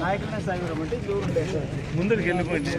నాయకులనే సాగిరం అంటే దూరం ఉంటుంది ముందరికి వెళ్ళిపోయింది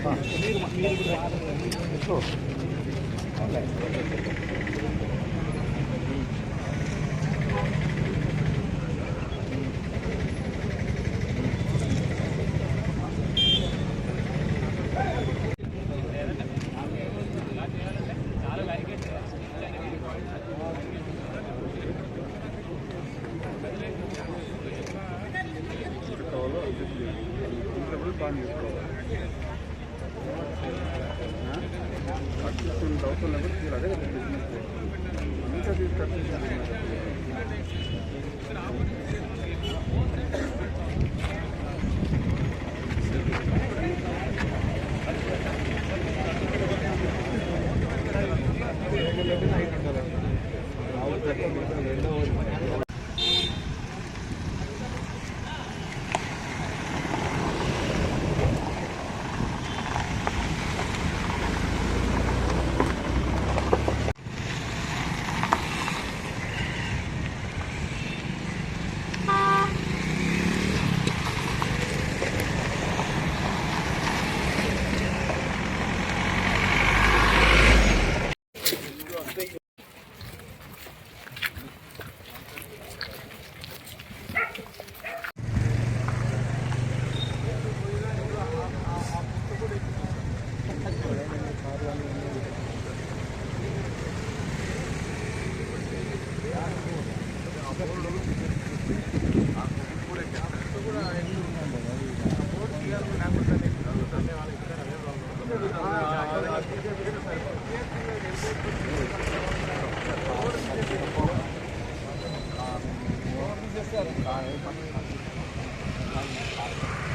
Sir. Eh.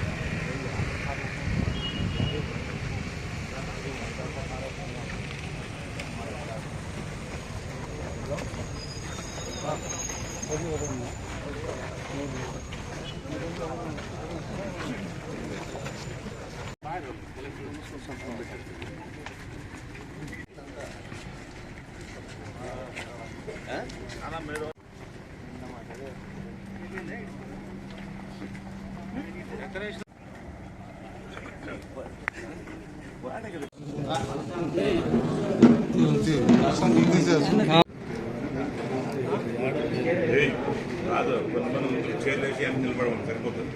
కాదు కొంతమంది ముందు చైర్లు వేసి అని నిలబడమని సరిపోతుంది.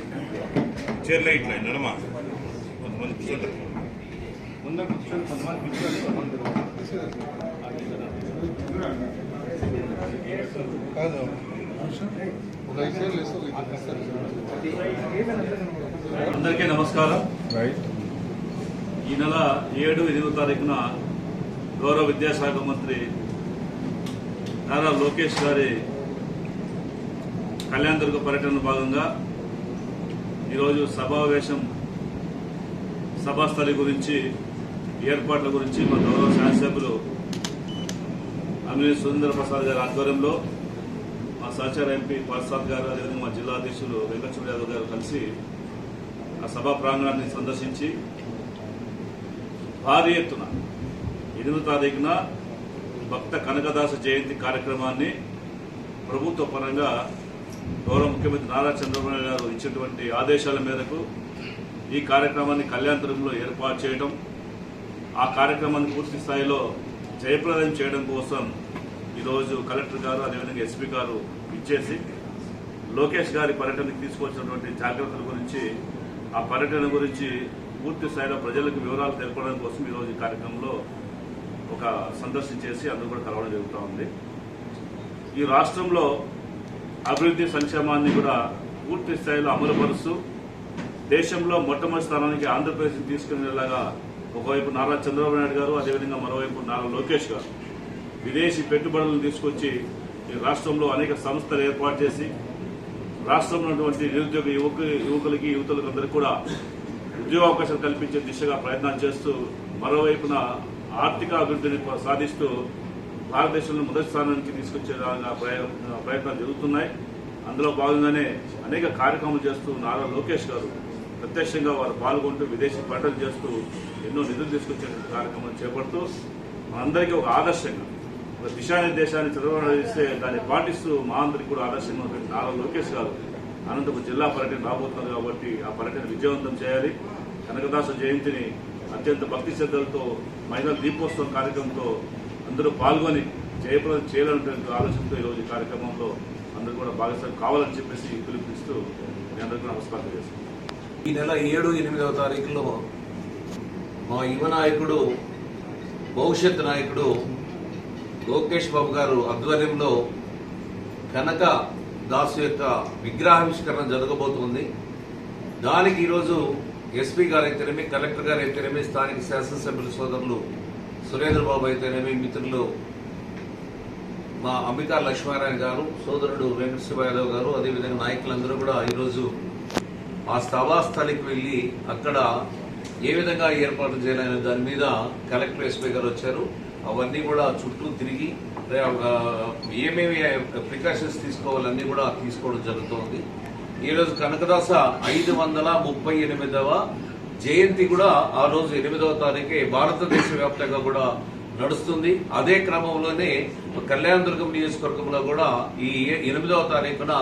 చైర్లు ఇట్లా నడమ. కొంతమంది కూర్చుంటారు ముందర కూర్చొని కొంతమంది కొంతమంది కాదు. అందరికీ నమస్కారం. ఈ నెల ఏడు ఎనిమిదో తారీఖున గౌరవ విద్యాశాఖ మంత్రి నారా లోకేష్ గారి కళ్యాణదుర్గ పర్యటన భాగంగా ఈరోజు సమావేశం సభాస్థలి గురించి ఏర్పాట్ల గురించి మా గౌరవ శాసనసభ్యులు అమిని సురేంద్ర ప్రసాద్ గారి ఆధ్వర్యంలో మా సహచార ఎంపీ ప్రసాద్ గారు అదేవిధంగా మా జిల్లా అధ్యక్షులు వెంకటేశ్వర యాదవ్ గారు కలిసి ఆ సభా ప్రాంగణాన్ని సందర్శించి భారీ ఎత్తున ఎనిమిదో తారీఖున భక్త కనకదాస జయంతి కార్యక్రమాన్ని ప్రభుత్వ పరంగా గౌరవ ముఖ్యమంత్రి నారా చంద్రబాబు నాయుడు గారు ఇచ్చినటువంటి ఆదేశాల మేరకు ఈ కార్యక్రమాన్ని కళ్యాణతరంలో ఏర్పాటు చేయడం ఆ కార్యక్రమాన్ని పూర్తి స్థాయిలో జయప్రదం చేయడం కోసం ఈరోజు కలెక్టర్ గారు అదేవిధంగా ఎస్పీ గారు ఇచ్చేసి లోకేష్ గారి పర్యటనకు తీసుకొచ్చినటువంటి జాగ్రత్తల గురించి ఆ పర్యటన గురించి పూర్తి స్థాయిలో ప్రజలకు వివరాలు తెలపడం కోసం ఈరోజు ఈ కార్యక్రమంలో ఒక సందర్శన చేసి అందరూ కూడా కలవడం జరుగుతూ ఉంది. ఈ రాష్ట్రంలో అభివృద్ధి సంక్షేమాన్ని కూడా పూర్తి స్థాయిలో అమలుపరుస్తూ దేశంలో మొట్టమొదటి స్థానానికి ఆంధ్రప్రదేశ్ తీసుకునేలాగా ఒకవైపు నారా చంద్రబాబు నాయుడు గారు అదేవిధంగా మరోవైపు నారా లోకేష్ గారు. విదేశీ పెట్టుబడులను తీసుకొచ్చి ఈ రాష్ట్రంలో అనేక సంస్థలు ఏర్పాటు చేసి రాష్ట్రంలో ఉన్నటువంటి నిరుద్యోగ యువకు యువకులకి యువతులకు అందరికీ కూడా ఉద్యోగ కల్పించే దిశగా ప్రయత్నాలు చేస్తూ మరోవైపున ఆర్థిక అభివృద్ధిని సాధిస్తూ భారతదేశంలో మొదటి స్థానానికి తీసుకొచ్చే ప్రయత్నాలు జరుగుతున్నాయి. అందులో భాగంగానే అనేక కార్యక్రమాలు చేస్తూ నారా లోకేష్ గారు ప్రత్యక్షంగా వారు పాల్గొంటూ విదేశీ పర్యటన చేస్తూ ఎన్నో నిధులు తీసుకొచ్చే కార్యక్రమం చేపడుతూ మనందరికీ ఒక ఆదర్శంగా ఒక దిశానిర్దేశాన్ని చదవడిస్తే దాన్ని పాటిస్తూ మా అందరికీ కూడా ఆదర్శంగా ఉన్నటువంటి నారా లోకేష్ గారు అనంతపురం జిల్లా పర్యటన రాబోతున్నారు కాబట్టి ఆ పర్యటన విజయవంతం చేయాలి. కనకదాస జయంతిని అత్యంత భక్తి శ్రద్ధలతో మహిళల దీపోత్సవం కార్యక్రమంతో అందరూ పాల్గొని జయప్రదం చేయాలనేటువంటి ఆలోచనతో ఈరోజు కార్యక్రమంలో అందరూ కూడా భాగస్వామి కావాలని చెప్పేసి పిలుపునిస్తూ మీ అందరికీ నమస్కారం చేస్తున్నాను ఈ నెల ఏడు ఎనిమిదవ తారీఖులో మా యువ నాయకుడు భవిష్యత్ నాయకుడు లోకేష్ బాబు గారు ఆధ్వర్యంలో కనక దాసు యొక్క విగ్రహావిష్కరణ జరగబోతుంది. దానికి ఈరోజు ఎస్పీ గారు అయితేనేమి కలెక్టర్ గారు అయితేనేమి స్థానిక శాసనసభ్యుల సోదరులు సురేంద్ర బాబు అయితేనేమి మిత్రులు మా అంబికా లక్ష్మీనారాయణ గారు సోదరుడు వెంకట శివ గారు అదేవిధంగా నాయకులందరూ కూడా ఈరోజు ఆ స్థలాస్థలికి వెళ్ళి అక్కడ ఏ విధంగా ఏర్పాటు చేయాలనే దాని మీద కలెక్టర్ ఎస్పీ గారు వచ్చారు. అవన్నీ కూడా చుట్టూ తిరిగి ఆ, ఏమేమి ప్రికాషన్స్ తీసుకోవాలన్నీ కూడా తీసుకోవడం జరుగుతోంది. ఈరోజు కనకదాస ఐదు వందల ముప్పై ఎనిమిదవ జయంతి కూడా ఆ రోజు ఎనిమిదవ తారీఖే భారతదేశ వ్యాప్తంగా కూడా నడుస్తుంది. అదే క్రమంలోనే కళ్యాణదుర్గం నియోజకవర్గంలో కూడా ఈ ఎనిమిదవ తారీఖున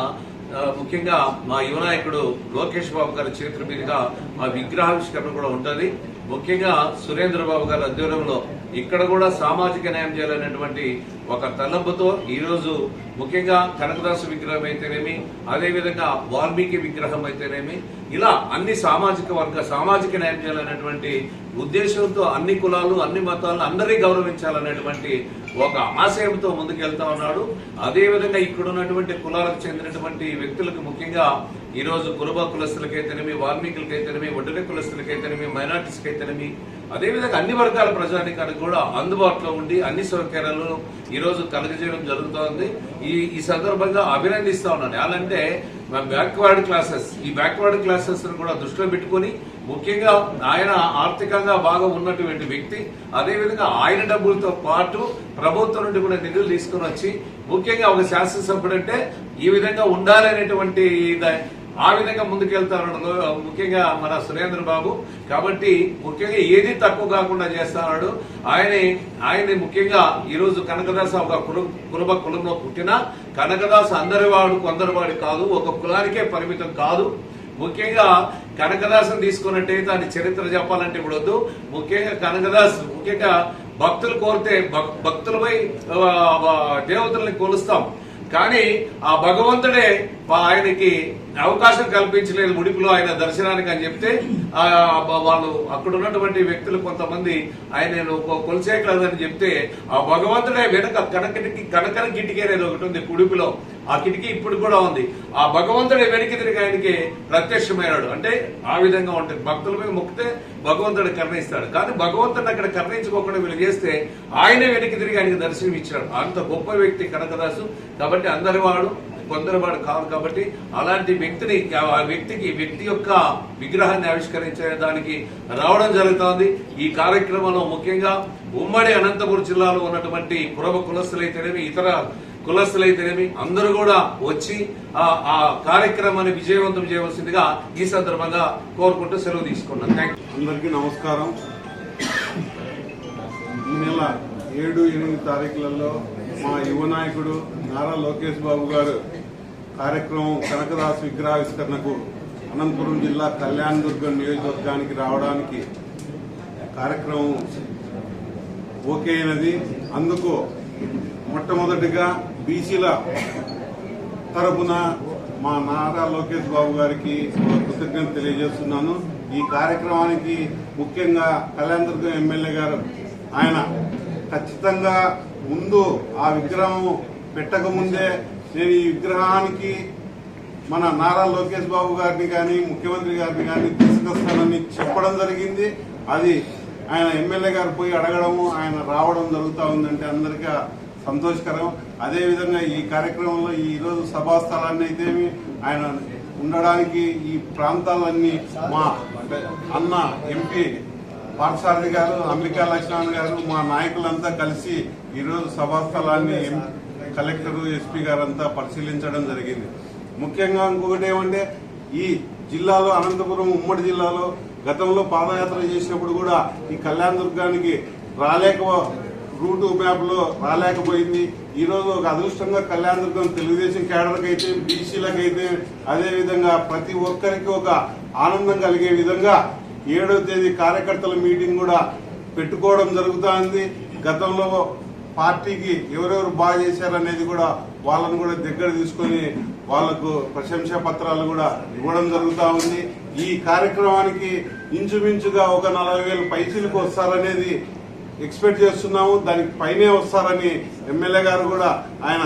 ముఖ్యంగా మా యువనాయకుడు లోకేష్ బాబు గారి చేతుల మీదుగా మా విగ్రహావిష్కరణ కూడా ఉంటుంది. ముఖ్యంగా సురేంద్ర బాబు గారి ఆధ్వర్యంలో ఇక్కడ కూడా సామాజిక న్యాయం చేయాలనేటువంటి ఒక తలంపుతో ఈరోజు ముఖ్యంగా కనకదాసు విగ్రహం అయితేనేమి అదేవిధంగా వాల్మీకి విగ్రహం అయితేనేమి ఇలా అన్ని సామాజిక వర్గ సామాజిక న్యాయం చేయాలనేటువంటి ఉద్దేశంతో అన్ని కులాలు అన్ని మతాలను అందరినీ గౌరవించాలనేటువంటి ఒక ఆశయంతో ముందుకెళ్తా ఉన్నాడు. అదేవిధంగా ఇక్కడ ఉన్నటువంటి కులాలకు చెందినటువంటి వ్యక్తులకు ముఖ్యంగా ఈ రోజు కురుబ కులస్తులకైతేనేమి వాల్మీకులకైతేనేమి ఒడ్డల కులస్తులకైతేనేమి మైనార్టీస్కైతేనేమి అదేవిధంగా అన్ని వర్గాల ప్రజానికానికి కూడా అందుబాటులో ఉండి అన్ని సౌకర్యాలను ఈరోజు రోజు జరుగుతోంది. ఈ ఈ ఈ సందర్భంగా అభినందిస్తా ఉన్నాను. ఎలాంటే బ్యాక్వర్డ్ క్లాసెస్ ఈ బ్యాక్వర్డ్ క్లాసెస్ కూడా దృష్టిలో పెట్టుకొని ముఖ్యంగా ఆయన ఆర్థికంగా బాగా ఉన్నటువంటి వ్యక్తి అదేవిధంగా ఆయన డబ్బులతో పాటు ప్రభుత్వం నుండి కూడా నిధులు తీసుకుని వచ్చి ముఖ్యంగా ఒక శాసనసభ్యుడు అంటే ఈ విధంగా ఉండాలనేటువంటి ఆ విధంగా ముందుకెళ్తారు ముఖ్యంగా మన సురేంద్ర బాబు. కాబట్టి ముఖ్యంగా ఏది తక్కువ కాకుండా చేస్తున్నాడు ఆయన ఆయన ముఖ్యంగా ఈరోజు కనకదాస ఒక కుల కులబ కులంలో పుట్టిన కనకదాస అందరి వాడు కొందరి వాడు కాదు ఒక కులానికే పరిమితం కాదు. ముఖ్యంగా కనకదాసం తీసుకున్నట్టయితే దాని చరిత్ర చెప్పాలంటే ఇప్పుడు వద్దు. ముఖ్యంగా కనకదాస్ ముఖ్యంగా భక్తులు కోరితే భక్- భక్తులపై దేవతల్ని కొలుస్తాం. కానీ ఆ భగవంతుడే ఆయనకి అవకాశం కల్పించలేదు ముడిపులో ఆయన దర్శనానికి అని చెప్తే వాళ్ళు అక్కడ ఉన్నటువంటి వ్యక్తులు కొంతమంది ఆయన కొలిసేయగలదని చెప్తే ఆ భగవంతుడే వెనక కనకటికి కనకన కిటికీ అనేది ఒకటి ఉంది కుడిపిలో. ఆ కిటికీ ఇప్పుడు కూడా ఉంది. ఆ భగవంతుడే వెనక్కి తిరిగి ఆయనకి ప్రత్యక్షమైనాడు అంటే ఆ విధంగా ఉంటుంది. భక్తుల మీద మొక్కితే భగవంతుడు కర్ణిస్తాడు. కానీ భగవంతుడు అక్కడ కర్ణించుకోకుండా వీళ్ళు చేస్తే ఆయనే వెనక్కి తిరిగి ఆయనకి దర్శనం ఇచ్చాడు అంత గొప్ప వ్యక్తి కనకదాసు. కాబట్టి అందరి వాడు కొందరు వాడు కాదు కాబట్టి అలాంటి వ్యక్తిని ఆ వ్యక్తికి వ్యక్తి యొక్క విగ్రహాన్ని ఆవిష్కరించే దానికి రావడం జరుగుతోంది. ఈ కార్యక్రమంలో ముఖ్యంగా ఉమ్మడి అనంతపురం జిల్లాలో ఉన్నటువంటి పురవ కులస్తులైతేనేమి ఇతర కులస్తులైతేనేమి అందరూ కూడా వచ్చి ఆ ఆ కార్యక్రమాన్ని విజయవంతం చేయవలసిందిగా ఈ సందర్భంగా కోరుకుంటూ సెలవు తీసుకున్నాను. థ్యాంక్ అందరికీ నమస్కారం. ఈ నెల ఏడు ఎనిమిది తారీఖులలో మా యువ నాయకుడు నారా లోకేష్ బాబు గారు కార్యక్రమం కనకదాస్ విగ్రహావిష్కరణకు అనంతపురం జిల్లా కళ్యాణదుర్గం నియోజకవర్గానికి రావడానికి కార్యక్రమం ఓకే అయినది. అందుకు మొట్టమొదటిగా బీసీల తరపున మా నారా లోకేష్ బాబు గారికి కృతజ్ఞత తెలియజేస్తున్నాను. ఈ కార్యక్రమానికి ముఖ్యంగా కళ్యాణదుర్గం ఎమ్మెల్యే గారు ఆయన ఖచ్చితంగా ముందు ఆ విగ్రహం పెట్టకముందే నేను ఈ విగ్రహానికి మన నారా లోకేష్ బాబు గారిని కానీ ముఖ్యమంత్రి గారిని కానీ తీసుకొస్తానని చెప్పడం జరిగింది. అది ఆయన ఎమ్మెల్యే గారు పోయి అడగడము ఆయన రావడం జరుగుతూ ఉందంటే అందరికీ సంతోషకరం. అదేవిధంగా ఈ కార్యక్రమంలో ఈరోజు సభాస్థలాన్ని సభా స్థలాన్ని అయితే ఆయన ఉండడానికి ఈ ప్రాంతాలన్నీ మా అన్న ఎంపీ పార్థసారథి గారు అంబికా లక్ష్మణ్ గారు మా నాయకులంతా కలిసి ఈరోజు సభా స్థలాన్ని కలెక్టర్ ఎస్పీ గారంతా పరిశీలించడం జరిగింది. ముఖ్యంగా ఇంకొకటి ఏమంటే ఈ జిల్లాలో అనంతపురం ఉమ్మడి జిల్లాలో గతంలో పాదయాత్ర చేసినప్పుడు కూడా ఈ కళ్యాణ దుర్గానికి రాలేక రూట్ మ్యాప్లో రాలేకపోయింది. ఈరోజు ఒక అదృష్టంగా కళ్యాణ దుర్గం తెలుగుదేశం కేడర్కి అయితే బీసీలకు అయితే ప్రతి ఒక్కరికి ఒక ఆనందం కలిగే విధంగా ఏడో తేదీ కార్యకర్తల మీటింగ్ కూడా పెట్టుకోవడం జరుగుతుంది. గతంలో పార్టీకి ఎవరెవరు బాగా చేశారనేది కూడా వాళ్ళను కూడా దగ్గర తీసుకొని వాళ్ళకు ప్రశంసా పత్రాలు కూడా ఇవ్వడం జరుగుతూ ఉంది. ఈ కార్యక్రమానికి ఇంచుమించుగా ఒక నలభై వేల పైసలకు వస్తారనేది ఎక్స్పెక్ట్ చేస్తున్నాము. దానికి పైనే వస్తారని ఎమ్మెల్యే గారు కూడా ఆయన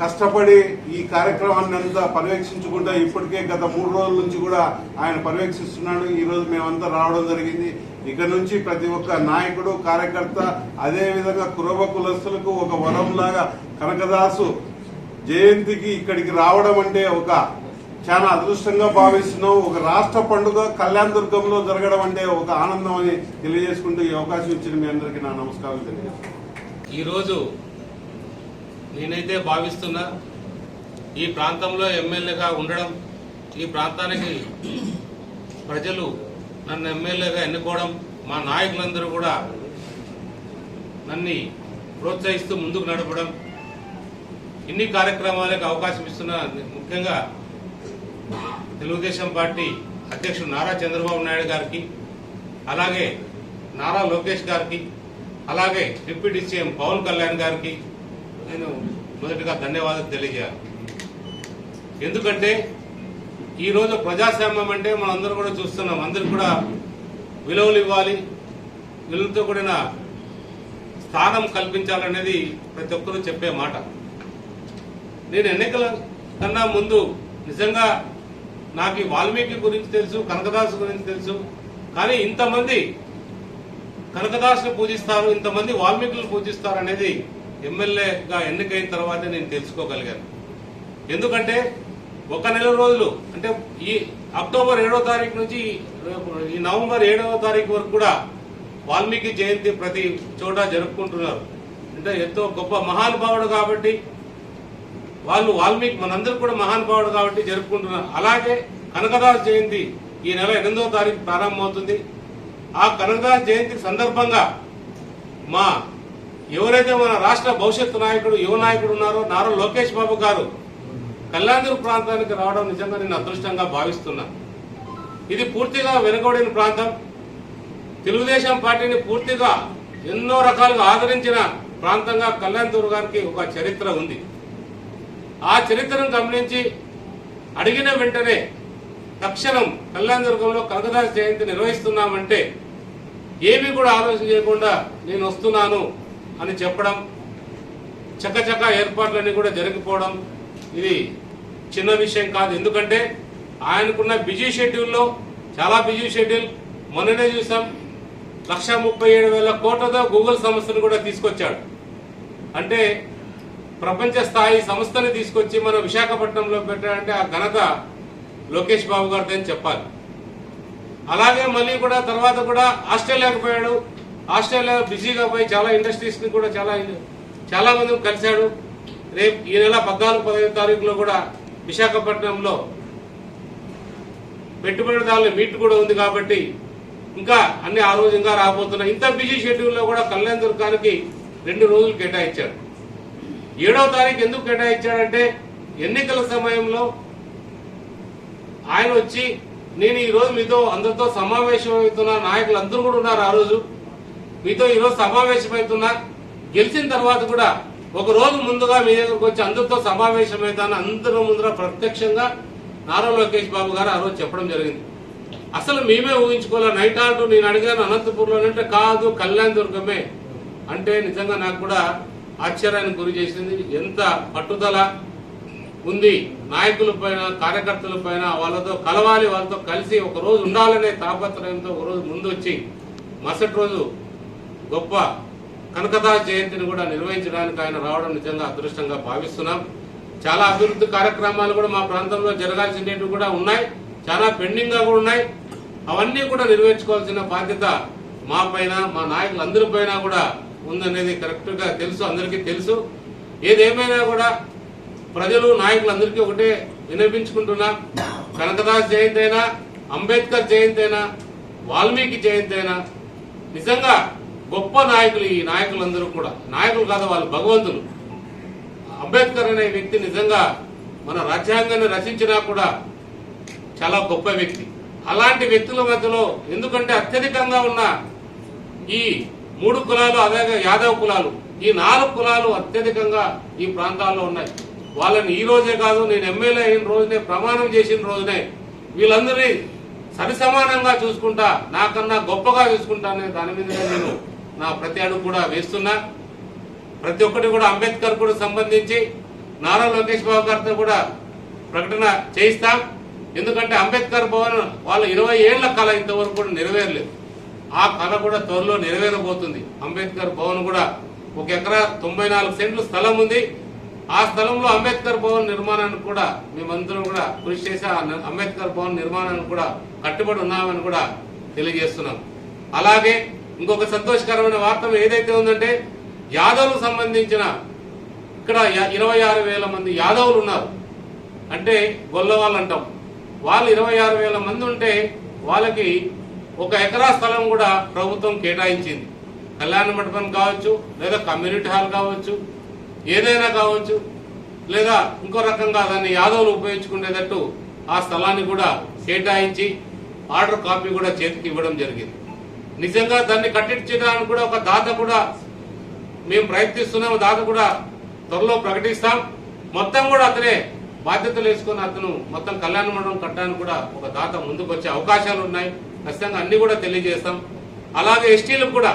కష్టపడి ఈ కార్యక్రమాన్ని అంతా పర్యవేక్షించుకుంటా ఇప్పటికే గత మూడు రోజుల నుంచి కూడా ఆయన పర్యవేక్షిస్తున్నాడు. ఈ రోజు మేమంతా రావడం జరిగింది. ఇక నుంచి ప్రతి ఒక్క నాయకుడు కార్యకర్త అదే విధంగా కులస్తులకు ఒక వరం లాగా కనకదాసు జయంతికి ఇక్కడికి రావడం అంటే ఒక చాలా అదృష్టంగా భావిస్తున్నాం. ఒక రాష్ట్ర పండుగ కళ్యాణ దుర్గంలో జరగడం అంటే ఒక ఆనందం అని తెలియజేసుకుంటూ ఈ అవకాశం ఇచ్చిన మీ అందరికీ నా నమస్కారాలు తెలియజేస్తున్నాను. ఈరోజు నేనైతే భావిస్తున్నా ఈ ప్రాంతంలో ఎమ్మెల్యేగా ఉండడం ఈ ప్రాంతానికి ప్రజలు నన్ను ఎమ్మెల్యేగా ఎన్నుకోవడం మా నాయకులందరూ కూడా నన్ను ప్రోత్సహిస్తూ ముందుకు నడపడం ఇన్ని కార్యక్రమాలకు అవకాశం ఇస్తున్న ముఖ్యంగా తెలుగుదేశం పార్టీ అధ్యక్షుడు నారా చంద్రబాబు నాయుడు గారికి అలాగే నారా లోకేష్ గారికి అలాగే డిప్యూటీ సీఎం పవన్ కళ్యాణ్ గారికి నేను మొదటగా ధన్యవాదాలు తెలియజేయాలి. ఎందుకంటే ఈరోజు ప్రజాస్వామ్యం అంటే మనందరూ కూడా చూస్తున్నాం. అందరికి కూడా విలువలు ఇవ్వాలి. విలువలతో కూడిన స్థానం కల్పించాలనేది ప్రతి ఒక్కరూ చెప్పే మాట. నేను ఎన్నికల కన్నా ముందు నిజంగా నాకు ఈ వాల్మీకి గురించి తెలుసు కనకదాసు గురించి తెలుసు. కానీ ఇంతమంది కనకదాసుని పూజిస్తారు ఇంతమంది వాల్మీకులను పూజిస్తారు అనేది ఎమ్మెల్యేగా ఎన్నికైన తర్వాతే నేను తెలుసుకోగలిగాను. ఎందుకంటే ఒక నెల రోజులు అంటే ఈ అక్టోబర్ ఏడో తారీఖు నుంచి ఈ నవంబర్ ఏడవ తారీఖు వరకు కూడా వాల్మీకి జయంతి ప్రతి చోట జరుపుకుంటున్నారు. అంటే ఎంతో గొప్ప మహానుభావుడు కాబట్టి వాళ్ళు వాల్మీకి మనందరూ కూడా మహానుభావుడు కాబట్టి జరుపుకుంటున్నారు. అలాగే కనకదాస్ జయంతి ఈ నెల ఎనిమిదవ తారీఖు ప్రారంభమవుతుంది. ఆ కనకదాస్ జయంతి సందర్భంగా మా ఎవరైతే మన రాష్ట్ర భవిష్యత్తు నాయకుడు యువ నాయకుడు ఉన్నారో నారా లోకేష్ బాబు గారు కళ్యాణదుర్గ ప్రాంతానికి రావడం నిజంగా నేను అదృష్టంగా భావిస్తున్నా. ఇది పూర్తిగా వెనుకబడిన ప్రాంతం. తెలుగుదేశం పార్టీని పూర్తిగా ఎన్నో రకాలుగా ఆదరించిన ప్రాంతంగా కళ్యాణ్ గారికి ఒక చరిత్ర ఉంది. ఆ చరిత్రను గమనించి అడిగిన వెంటనే తక్షణం కళ్యాణ్ దుర్గంలో కనకదాస్ జయంతి నిర్వహిస్తున్నామంటే ఏమీ కూడా ఆలోచన చేయకుండా నేను వస్తున్నాను. అని చెప్పడం చకచక ఏర్పాట్లన్నీ కూడా జరిగిపోవడం ఇది చిన్న విషయం కాదు. ఎందుకంటే ఆయనకున్న బిజీ షెడ్యూల్లో చాలా బిజీ షెడ్యూల్ మొన్ననే చూసాం లక్ష ముప్పై ఏడు వేల కోట్లతో గూగుల్ సంస్థను కూడా తీసుకొచ్చాడు. అంటే ప్రపంచ స్థాయి సంస్థని తీసుకొచ్చి మనం విశాఖపట్నంలో పెట్టాడంటే ఆ ఘనత లోకేష్ బాబు గారిదని అని చెప్పాలి. అలాగే మళ్ళీ కూడా తర్వాత కూడా ఆస్ట్రేలియాకు పోయాడు. ఆస్ట్రేలియా బిజీగా పోయి చాలా ఇండస్ట్రీస్ని కూడా చాలా చాలా మంది కలిశాడు. రేపు ఈ నెల పద్నాలుగు పదహైదు తారీఖులో కూడా విశాఖపట్నంలో పెట్టుబడిదారుల మీట్ కూడా ఉంది కాబట్టి ఇంకా అన్ని ఆ రోజు ఇంకా రాబోతున్నాయి. ఇంత బిజీ షెడ్యూల్లో కూడా కళ్యాణ్ దుర్గానికి రెండు రోజులు కేటాయించాడు ఏడవ తారీఖు ఎందుకు కేటాయించాడంటే ఎన్నికల సమయంలో ఆయన వచ్చి నేను ఈ రోజు మీతో అందరితో సమావేశం అవుతున్నా నాయకులు అందరూ కూడా ఉన్నారు ఆ రోజు. మీతో ఈ రోజు సమావేశమవుతున్నా గెలిచిన తర్వాత కూడా ఒక రోజు ముందుగా మీ దగ్గరకు వచ్చి అందరితో సమావేశమవుతాను అందరి ముందర ప్రత్యక్షంగా నారా లోకేష్ బాబు గారు ఆ రోజు చెప్పడం జరిగింది. అసలు మేమే ఊహించుకోలే నైట్ ఆర్డర్ నేను అడిగాను అనంతపూర్లో అంటే కాదు కళ్యాణ్ దుర్గమే. అంటే నిజంగా నాకు కూడా ఆశ్చర్యానికి గురి చేసింది. ఎంత పట్టుదల ఉంది. నాయకుల పైన కార్యకర్తల పైన వాళ్ళతో కలవాలి వాళ్ళతో కలిసి ఒక రోజు ఉండాలనే తాపత్రయంతో ఒక రోజు ముందు వచ్చి మరుసటి రోజు గొప్ప కనకదాస్ జయంతిని కూడా నిర్వహించడానికి ఆయన రావడం నిజంగా అదృష్టంగా భావిస్తున్నాం. చాలా అభివృద్ధి కార్యక్రమాలు కూడా మా ప్రాంతంలో జరగాల్సినవి కూడా ఉన్నాయి. చాలా పెండింగ్గా కూడా ఉన్నాయి. అవన్నీ కూడా నిర్వహించుకోవాల్సిన బాధ్యత మా పైన మా నాయకులందరి పైన కూడా ఉందనేది కరెక్ట్గా తెలుసు అందరికీ తెలుసు. ఏదేమైనా కూడా ప్రజలు నాయకులందరికీ ఒకటే వినిపించుకుంటున్నా. కనకదాస్ జయంతి అయినా అంబేద్కర్ జయంతి అయినా వాల్మీకి జయంతి అయినా నిజంగా గొప్ప నాయకులు ఈ నాయకులందరూ కూడా. నాయకులు కాదు వాళ్ళు భగవంతులు. అంబేద్కర్ అనే వ్యక్తి నిజంగా మన రాజ్యాంగాన్ని రచించినా కూడా చాలా గొప్ప వ్యక్తి. అలాంటి వ్యక్తుల మధ్యలో ఎందుకంటే అత్యధికంగా ఉన్న ఈ మూడు కులాలు అలాగే యాదవ్ కులాలు ఈ నాలుగు కులాలు అత్యధికంగా ఈ ప్రాంతాల్లో ఉన్నాయి. వాళ్ళని ఈ రోజే కాదు నేను ఎమ్మెల్యే అయిన రోజునే ప్రమాణం చేసిన రోజునే వీళ్ళందరినీ సరిసమానంగా చూసుకుంటా నాకన్నా గొప్పగా చూసుకుంటానే దాని మీద నేను నా ప్రతి అడుగు కూడా వేస్తున్నా. ప్రతి ఒక్కటి కూడా అంబేద్కర్ కూడా సంబంధించి నారా లోకేష్ బాబు గారితో కూడా ప్రకటన చేయిస్తాం. ఎందుకంటే అంబేద్కర్ భవన్ వాళ్ళ ఇరవై ఏళ్ళ కళ ఇంతవరకు కూడా నెరవేరలేదు. ఆ కళ కూడా త్వరలో నెరవేరబోతుంది. అంబేద్కర్ భవన్ కూడా ఒక ఎకరా తొంభై నాలుగు సెంట్లు స్థలం ఉంది. ఆ స్థలంలో అంబేద్కర్ భవన్ నిర్మాణానికి కూడా మేమందరం కూడా కృషి చేసి ఆ అంబేద్కర్ భవన్ నిర్మాణానికి కూడా కట్టుబడి ఉన్నామని కూడా తెలియజేస్తున్నాం. అలాగే ఇంకొక సంతోషకరమైన వార్త ఏదైతే ఉందంటే యాదవ్లకు సంబంధించిన ఇక్కడ ఇరవై ఆరు వేల మంది యాదవులు ఉన్నారు. అంటే గొల్లవాళ్ళు అంటాం. వాళ్ళు ఇరవై ఆరు వేల మంది ఉంటే వాళ్ళకి ఒక ఎకరా స్థలం కూడా ప్రభుత్వం కేటాయించింది. కళ్యాణ మండపం కావచ్చు లేదా కమ్యూనిటీ హాల్ కావచ్చు ఏదైనా కావచ్చు లేదా ఇంకో రకంగా దాన్ని యాదవులు ఉపయోగించుకునేటట్టు ఆ స్థలాన్ని కూడా కేటాయించి ఆర్డర్ కాపీ కూడా చేతికి ఇవ్వడం జరిగింది. నిజంగా దాన్ని కట్టించడానికి కూడా ఒక దాత కూడా మేము ప్రయత్నిస్తున్నాము దాత కూడా త్వరలో ప్రకటిస్తాం. మొత్తం కూడా అతనే బాధ్యతలు వేసుకొని అతను మొత్తం కళ్యాణ మండపం కట్టడానికి కూడా ఒక దాత ముందుకు వచ్చే అవకాశాలు ఉన్నాయి. ఖచ్చితంగా అన్ని కూడా తెలియజేస్తాం. అలాగే ఎస్టీలకు కూడా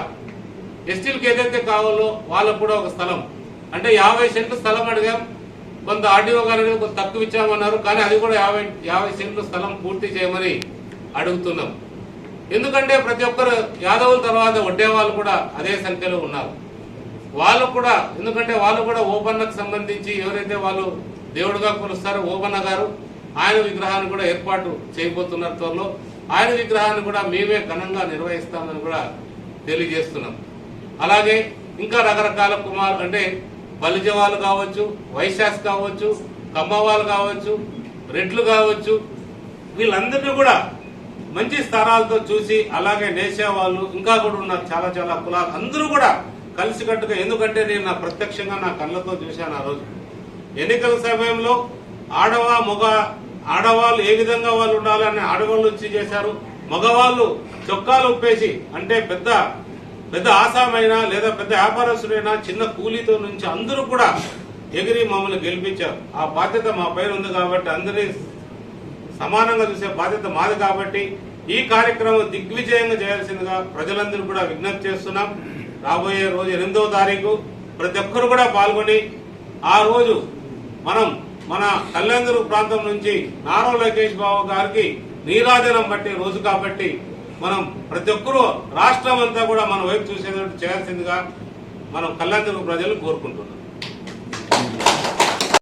ఎస్టీలకు ఏదైతే కావాలో వాళ్ళకు కూడా ఒక స్థలం. అంటే యాభై సెంట్లు స్థలం అడిగాం. కొంత ఆర్డీఓ గారు కొంత తక్కువ ఇచ్చామన్నారు. కానీ అది కూడా యాభై యాభై సెంట్లు స్థలం పూర్తి చేయమని అడుగుతున్నాం. ఎందుకంటే ప్రతి ఒక్కరు యాదవుల తర్వాత వడ్డే వాళ్ళు కూడా అదే సంఖ్యలో ఉన్నారు. వాళ్ళు కూడా ఎందుకంటే వాళ్ళు కూడా ఓపన్నకు సంబంధించి ఎవరైతే వాళ్ళు దేవుడుగా కొలుస్తారో ఓపెన్న గారు ఆయన విగ్రహాన్ని కూడా ఏర్పాటు చేయబోతున్నారు త్వరలో. ఆయన విగ్రహాన్ని కూడా మేమే ఘనంగా నిర్వహిస్తామని కూడా తెలియజేస్తున్నాం. అలాగే ఇంకా రకరకాల కుమార్ అంటే బలిజ కావచ్చు వైశాస్ కావచ్చు కమ్మవాలు కావచ్చు రెడ్లు కావచ్చు వీళ్ళందరినీ కూడా మంచి స్థానాలతో చూసి అలాగే నేసే వాళ్ళు ఇంకా కూడా ఉన్నారు చాలా చాలా కులాలు అందరూ కూడా కలిసికట్టుగా ఎందుకంటే నేను నా ప్రత్యక్షంగా నా కళ్ళతో చూశాను ఆ రోజు. ఎన్నికల సమయంలో ఆడవ మగ ఆడవాళ్ళు ఏ విధంగా వాళ్ళు ఉండాలని ఆడవాళ్ళు వచ్చి చేశారు. మగవాళ్ళు చొక్కాలు ఉప్పేసి అంటే పెద్ద పెద్ద ఆసామైనా లేదా పెద్ద వ్యాపారస్తుడైనా చిన్న కూలీతో నుంచి అందరూ కూడా ఎగిరి మమ్మల్ని గెలిపించారు. ఆ బాధ్యత మా పైన ఉంది కాబట్టి అందరి సమానంగా చూసే బాధ్యత మాది కాబట్టి ఈ కార్యక్రమం దిగ్విజయంగా చేయాల్సిందిగా ప్రజలందరూ కూడా విజ్ఞప్తి చేస్తున్నాం. రాబోయే రోజు ఎనిమిదవ తారీఖు ప్రతి ఒక్కరు కూడా పాల్గొని ఆ రోజు మనం మన కళ్యాణదుర్గ ప్రాంతం నుంచి నారా లోకేష్ బాబు గారికి నీరాజనం బట్టి రోజు కాబట్టి మనం ప్రతి ఒక్కరూ రాష్ట్రం అంతా కూడా మన వైపు చూసేటట్టు చేయాల్సిందిగా మనం కళ్యాణదుర్గ ప్రజలు కోరుకుంటున్నాం.